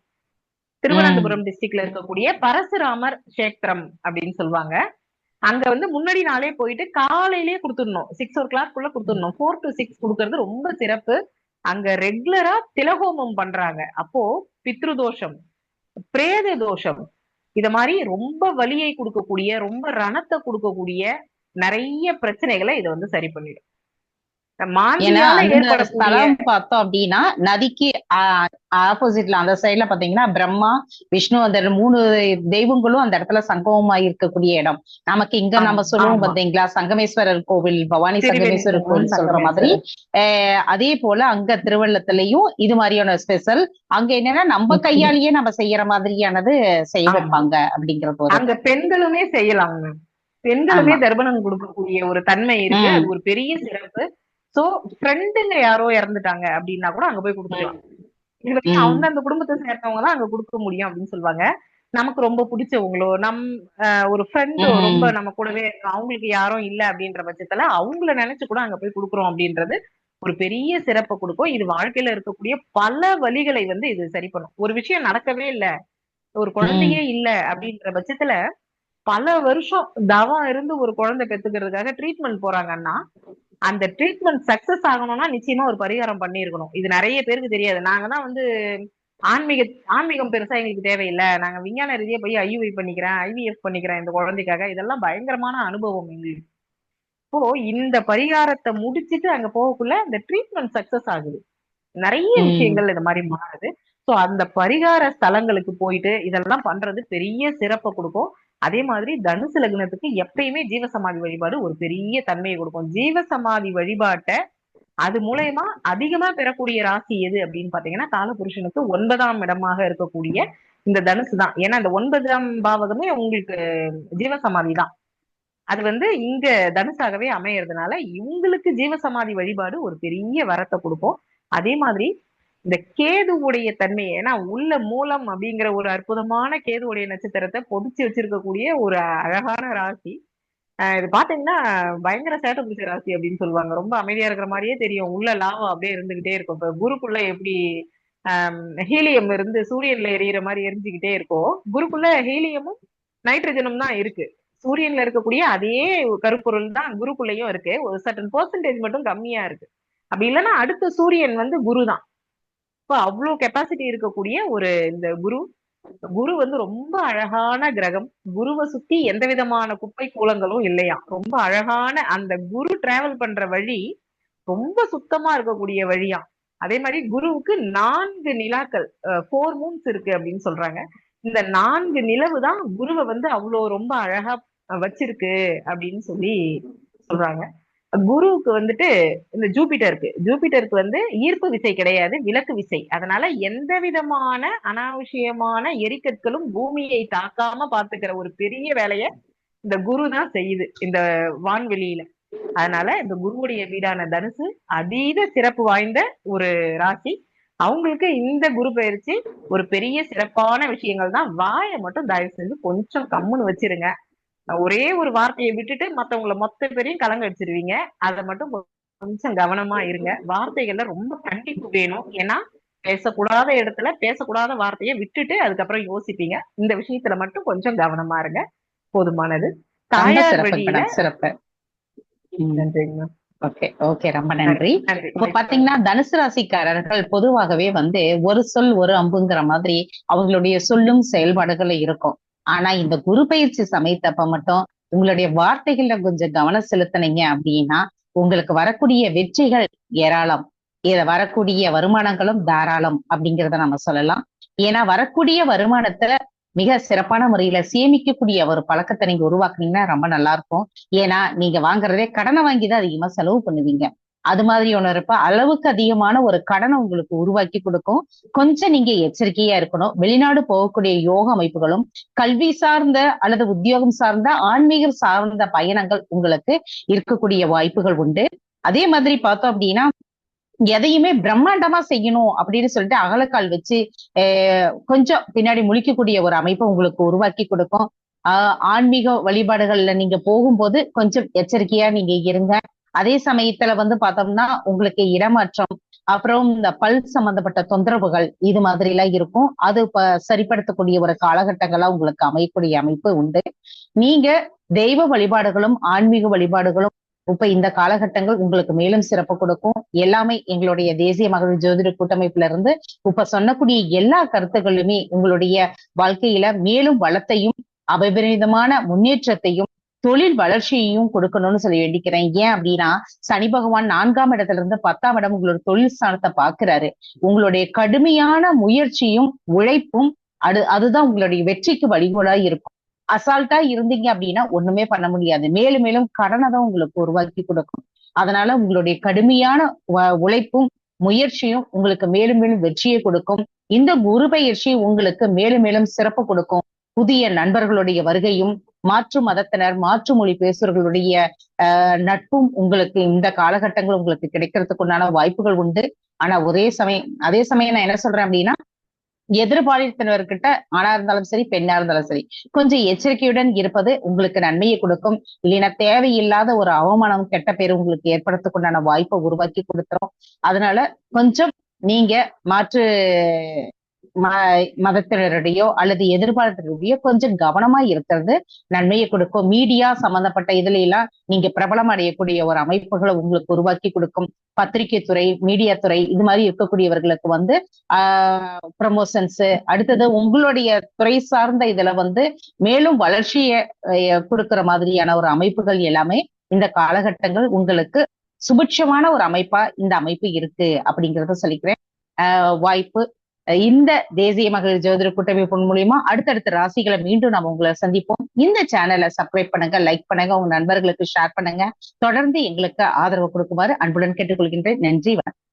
திருவனந்தபுரம் டிஸ்ட்ரிக்ட்ல இருக்கக்கூடிய பரசுராமர் கஷேத்திரம் அப்படின்னு சொல்லுவாங்க. அங்க வந்து முன்னாடி நாளே போயிட்டு காலையிலேயே கொடுத்துடணும். சிக்ஸ் ஓ கிளாக் குள்ள கொடுத்துடணும். ஃபோர் டு சிக்ஸ் கொடுக்கறது ரொம்ப சிறப்பு. அங்க ரெகுலரா திலகோமம் பண்றாங்க. அப்போ பித்ரு தோஷம் பிரேத தோஷம் இத மாதிரி ரொம்ப வலியை கொடுக்கக்கூடிய ரொம்ப ரணத்தை கொடுக்கக்கூடிய நிறைய பிரச்சனைகளை இதை வந்து சரி பண்ணிடும் ஏன்னா மாந்தியால அந்த ஏற்படக்கூடிய ஸ்தலம் பார்த்தோம் அப்படின்னா நதிக்கு ஆப்போசிட்ல அந்த சைடுல பாத்தீங்கன்னா பிரம்மா விஷ்ணு அந்த மூணு தெய்வங்களும் அந்த இடத்துல சங்கமமா இருக்கக்கூடிய இடம் நமக்கு இங்க நம்ம சொல்லுவோம். பாத்தீங்களா சங்கமேஸ்வரர் கோவில் பவானி சங்கமேஸ்வரர் கோவில் சொல்ற மாதிரி அதே போல அங்க திருவள்ளத்துலயும் இது மாதிரியான ஸ்பெஷல் அங்க என்னன்னா நம்ம. கையாலேயே நம்ம செய்யற மாதிரியானது செய்ய. வைப்பாங்க அப்படிங்கிறது அங்க பெண்களுமே செய்யலாங்க பெண்களுமே. தர்ப்பணம் கொடுக்கக்கூடிய ஒரு தன்மை இருக்கு. அது ஒரு பெரிய சிறப்பு சோ ஃப்ரெண்டுங்க யாரோ இறந்துட்டாங்க அப்படின்னா கூட அங்க போய் கொடுத்துக்கலாம். அவங்க அந்த குடும்பத்தை சேர்ந்தவங்க தான் அங்க கொடுக்க முடியும் அப்படின்னு சொல்லுவாங்க. நமக்கு ரொம்ப பிடிச்சவங்களோ நம் ஒரு ஃப்ரெண்ட். ரொம்ப நம்ம கூடவே அவங்களுக்கு யாரும் இல்ல அப்படின்ற பட்சத்துல அவங்கள நினைச்சு கூட அங்க போய் கொடுக்குறோம் அப்படின்றது ஒரு பெரிய சிறப்பை கொடுக்கும். இது வாழ்க்கையில இருக்கக்கூடிய பல வழிகளை வந்து இது சரி பண்ணும். ஒரு விஷயம் நடக்கவே இல்ல. ஒரு குழந்தையே இல்ல அப்படின்ற பட்சத்துல பல வருஷம் தவம் இருந்து ஒரு குழந்தை பெத்துக்கிறதுக்காக ட்ரீட்மெண்ட் போறாங்கன்னா அந்த ட்ரீட்மெண்ட் சக்சஸ் ஆகணும்னா நிச்சயமா ஒரு பரிகாரம் பண்ணியிருக்கணும். இது நிறைய பேருக்கு தெரியாது. நாங்க தான் வந்து ஆன்மீக ஆன்மீகம் பெருசா எங்களுக்கு தேவையில்லை. நாங்க விஞ்ஞான ரீதியா போய் ஐயுஐ பண்ணிக்கிறேன் ஐவிஎஃப் பண்ணிக்கிறேன் இந்த குழந்தைக்காக. இதெல்லாம் பயங்கரமான அனுபவம் எங்களுக்கு. இப்போ இந்த பரிகாரத்தை முடிச்சிட்டு அங்க போகக்குள்ள இந்த ட்ரீட்மெண்ட் சக்சஸ் ஆகுது. நிறைய. விஷயங்கள் இந்த மாதிரி மாறுது. சோ அந்த பரிகார ஸ்தலங்களுக்கு போயிட்டு இதெல்லாம் பண்றது பெரிய சிறப்பை கொடுக்கும். அதே மாதிரி தனுசு லக்னத்துக்கு எப்பயுமே ஜீவசமாதி வழிபாடு ஒரு பெரிய தன்மையை கொடுக்கும். ஜீவசமாதி வழிபாட்டை அது மூலயமா அதிகமா பெறக்கூடிய ராசி எது அப்படின்னு பாத்தீங்கன்னா காலபுருஷனுக்கு ஒன்பதாம் இடமாக இருக்கக்கூடிய இந்த தனுசு தான். ஏன்னா இந்த ஒன்பதாம் பாவகமே உங்களுக்கு ஜீவசமாதி தான். அது வந்து இங்க தனுசாகவே அமையறதுனால இவங்களுக்கு ஜீவசமாதி வழிபாடு ஒரு பெரிய வரத்தை கொடுக்கும். அதே மாதிரி இந்த கேதுவுடைய தன்மை ஏன்னா உள்ள மூலம் அப்படிங்கிற ஒரு அற்புதமான கேதுவுடைய நட்சத்திரத்தை பொதிச்சு வச்சிருக்கக்கூடிய ஒரு அழகான ராசி. இது பாத்தீங்கன்னா பயங்கர சேட்டை பிடிச்ச ராசி அப்படின்னு சொல்லுவாங்க. ரொம்ப அமைதியா இருக்கிற மாதிரியே தெரியும். உள்ள லாபம் அப்படியே இருந்துகிட்டே இருக்கும். இப்ப குருக்குள்ள எப்படி ஹீலியம் இருந்து சூரியன்ல எரியிற மாதிரி எரிஞ்சுக்கிட்டே இருக்கும் குருக்குள்ள ஹீலியமும் நைட்ரஜனும் தான் இருக்கு. சூரியன்ல இருக்கக்கூடிய அதே கருப்பொருள் தான் குருக்குள்ளேயும் இருக்கு. ஒரு சர்டன் பர்சன்டேஜ் மட்டும் கம்மியா இருக்கு. அப்படி இல்லைன்னா அடுத்த சூரியன் வந்து குரு தான் இப்போ அவ்வளவு கெப்பாசிட்டி இருக்கக்கூடிய ஒரு இந்த குரு. குரு வந்து ரொம்ப அழகான கிரகம். குருவை சுத்தி எந்த விதமான குப்பை கூலங்களும் இல்லையா? ரொம்ப அழகான அந்த குரு டிராவல் பண்ற வழி ரொம்ப சுத்தமா இருக்கக்கூடிய வழியா. அதே மாதிரி குருவுக்கு நான்கு நிலாக்கள் ஃபோர் மூன்ஸ் இருக்கு அப்படின்னு சொல்றாங்க. இந்த நான்கு நிலவு தான் குருவை வந்து அவ்வளோ ரொம்ப அழகா வச்சிருக்கு அப்படின்னு சொல்லி சொல்றாங்க. குருவுக்கு வந்துட்டு இந்த ஜூபிட்டருக்கு ஜூபிட்டருக்கு வந்து ஈர்ப்பு விசை கிடையாது விலக்கு விசை. அதனால எந்த விதமான அனாவசியமான எரிக்கற்களும் பூமியை தாக்காம பாத்துக்கிற ஒரு பெரிய வேலையை இந்த குரு தான் செய்யுது இந்த வான்வெளியில. அதனால இந்த குருவுடைய வீடான தனுசு அதீத சிறப்பு வாய்ந்த ஒரு ராசி. அவங்களுக்கு இந்த குரு பயிற்சி ஒரு பெரிய சிறப்பான விஷயங்கள் தான். வாயை மட்டும் தயவு செஞ்சு கொஞ்சம் கம்முன்னு வச்சிருங்க. ஒரே ஒரு வார்த்தையை விட்டுட்டு மத்தவங்கள மொத்த பேரையும் கலங்க அடிச்சிருவீங்க அதை மட்டும் கொஞ்சம் கவனமா இருங்க. வார்த்தைகள்ல ரொம்ப கண்டிப்பு வேணும். ஏன்னா பேசக்கூடாத இடத்துல பேசக்கூடாத வார்த்தையை விட்டுட்டு அதுக்கப்புறம் யோசிப்பீங்க. இந்த விஷயத்துல மட்டும் கொஞ்சம் கவனமா இருங்க. போதுமானது. தாயார் சிறப்பு வழியில சிறப்பு. ம், நன்றிங்க மேம். Okay okay. ரொம்ப நன்றி. இப்ப பாத்தீங்கன்னா தனுசு ராசிக்காரர்கள் பொதுவாகவே வந்து ஒரு சொல் ஒரு அம்புங்கிற மாதிரி அவங்களுடைய சொல்லும் செயல்பாடுகளும் இருக்கும். ஆனா இந்த குரு பயிற்சி சமயத்தப்ப மட்டும் உங்களுடைய வார்த்தைகள்ல கொஞ்சம் கவனம் செலுத்தினீங்க அப்படின்னா உங்களுக்கு வரக்கூடிய வெற்றிகள் ஏராளம். இத வரக்கூடிய வருமானங்களும் தாராளம் அப்படிங்கிறத நம்ம சொல்லலாம். ஏன்னா வரக்கூடிய வருமானத்துல மிக சிறப்பான முறையில சேமிக்கக்கூடிய ஒரு பழக்கத்தை நீங்க உருவாக்குனீங்கன்னா ரொம்ப நல்லா இருக்கும். ஏன்னா நீங்க வாங்குறதே கடனை வாங்கி தான் அதிகமா செலவு பண்ணுவீங்க. அது மாதிரி ஒண்ணு இருப்ப. அளவுக்கு அதிகமான ஒரு கடனை உங்களுக்கு உருவாக்கி கொடுக்கும். கொஞ்சம் நீங்க எச்சரிக்கையா இருக்கணும். வெளிநாடு போகக்கூடிய யோக அமைப்புகளும் கல்வி சார்ந்த அல்லது உத்தியோகம் சார்ந்த ஆன்மீகம் சார்ந்த பயணங்கள் உங்களுக்கு இருக்கக்கூடிய வாய்ப்புகள் உண்டு. அதே மாதிரி பார்த்தோம் அப்படின்னா எதையுமே பிரம்மாண்டமா செய்யணும் அப்படின்னு சொல்லிட்டு அகலக்கால் வச்சு கொஞ்சம் பின்னாடி முழிக்கக்கூடிய ஒரு அமைப்பை உங்களுக்கு உருவாக்கி கொடுக்கும். ஆஹ் ஆன்மீக வழிபாடுகள்ல நீங்க போகும்போது கொஞ்சம் எச்சரிக்கையா நீங்க இருங்க. அதே சமயத்துல வந்து பார்த்தோம்னா உங்களுக்கு இடமாற்றம் அப்புறம் இந்த பல் சம்பந்தப்பட்ட தொந்தரவுகள் இது மாதிரி எல்லாம் இருக்கும். அது இப்ப சரிப்படுத்தக்கூடிய ஒரு காலகட்டங்களா உங்களுக்கு அமையக்கூடிய அமைப்பு உண்டு. நீங்க தெய்வ வழிபாடுகளும் ஆன்மீக வழிபாடுகளும் இப்ப இந்த காலகட்டங்கள் உங்களுக்கு மேலும் சிறப்பு கொடுக்கும். எல்லாமே எங்களுடைய தேசிய மகளிர் ஜோதிட கூட்டமைப்புல இருந்து இப்ப சொன்னக்கூடிய எல்லா கருத்துக்களுமே உங்களுடைய வாழ்க்கையில மேலும் வளத்தையும் அபரிமிதமான முன்னேற்றத்தையும் தொழில் வளர்ச்சியையும் கொடுக்கணும்னு சொல்லி வேண்டிக்கிறேன். ஏன் அப்படின்னா சனி பகவான் நான்காம் இடத்துல இருந்து பத்தாம் இடம் உங்களோட தொழில் ஸ்தானத்தை பாக்குறாரு உங்களுடைய கடுமையான முயற்சியும் உழைப்பும் அது அதுதான் உங்களுடைய வெற்றிக்கு வழிகோலா இருக்கும். அசால்ட்டா இருந்தீங்க அப்படின்னா ஒண்ணுமே பண்ண முடியாது. மேலும் மேலும் கடனை தான் உங்களுக்கு உருவாக்கி கொடுக்கும். அதனால உங்களுடைய கடுமையான வ- உழைப்பும் முயற்சியும் உங்களுக்கு மேலும் மேலும் வெற்றியை கொடுக்கும். இந்த குரு பயிற்சி உங்களுக்கு மேலும் மேலும் சிறப்பு கொடுக்கும். புதிய நண்பர்களுடைய வருகையும் மாற்று மதத்தினர் மாற்று மொழி பேசுவர்களுடைய நட்பும் உங்களுக்கு இந்த காலகட்டங்கள் உங்களுக்கு கிடைக்கிறதுக்கு உண்டான வாய்ப்புகள் உண்டு. ஆனா ஒரே சமயம் அதே சமயம் நான் என்ன சொல்றேன் அப்படின்னா எதிர்பாலினத்தினர்கிட்ட ஆணா இருந்தாலும் சரி பெண்ணா இருந்தாலும் சரி கொஞ்சம் எச்சரிக்கையுடன் இருப்பது உங்களுக்கு நன்மையை கொடுக்கும். இல்லைன்னா தேவையில்லாத ஒரு அவமானம் கெட்ட பேர் உங்களுக்கு ஏற்படுறதுக்குண்டான வாய்ப்பை உருவாக்கி கொடுத்துரும். அதனால கொஞ்சம் நீங்க மாற்று மதத்தினருடையோ அல்லது எதிர்பார்த்தருடையோ கொஞ்சம் கவனமா இருக்கிறது நன்மையை கொடுக்கும். மீடியா சம்பந்தப்பட்ட இதுல எல்லாம் நீங்க பிரபலம் அடையக்கூடிய ஒரு அமைப்புகளை உங்களுக்கு உருவாக்கி கொடுக்கும். பத்திரிகை துறை மீடியா துறை இது மாதிரி இருக்கக்கூடியவர்களுக்கு வந்து ஆஹ் ப்ரமோஷன்ஸ் அடுத்தது உங்களுடைய துறை சார்ந்த இதுல வந்து மேலும் வளர்ச்சியை கொடுக்கிற மாதிரியான ஒரு அமைப்புகள் எல்லாமே இந்த காலகட்டங்கள் உங்களுக்கு சுபிட்சமான ஒரு அமைப்பா இந்த அமைப்பு இருக்கு அப்படிங்கறத சொல்லிக்கிறேன். ஆஹ் வாய்ப்பு இந்த தேசிய மகளிர் ஜோதிட கூட்டமைப்பு மூலியமா அடுத்தடுத்த ராசிகளை மீண்டும் நம்ம உங்களை சந்திப்போம். இந்த சேனலை சப்ஸ்கிரைப் பண்ணுங்க லைக் பண்ணுங்க உங்க நண்பர்களுக்கு ஷேர் பண்ணுங்க. தொடர்ந்து எங்களுக்கு ஆதரவு கொடுக்குமாறு அன்புடன் கேட்டுக்கொள்கின்றேன். நன்றி வணக்கம்.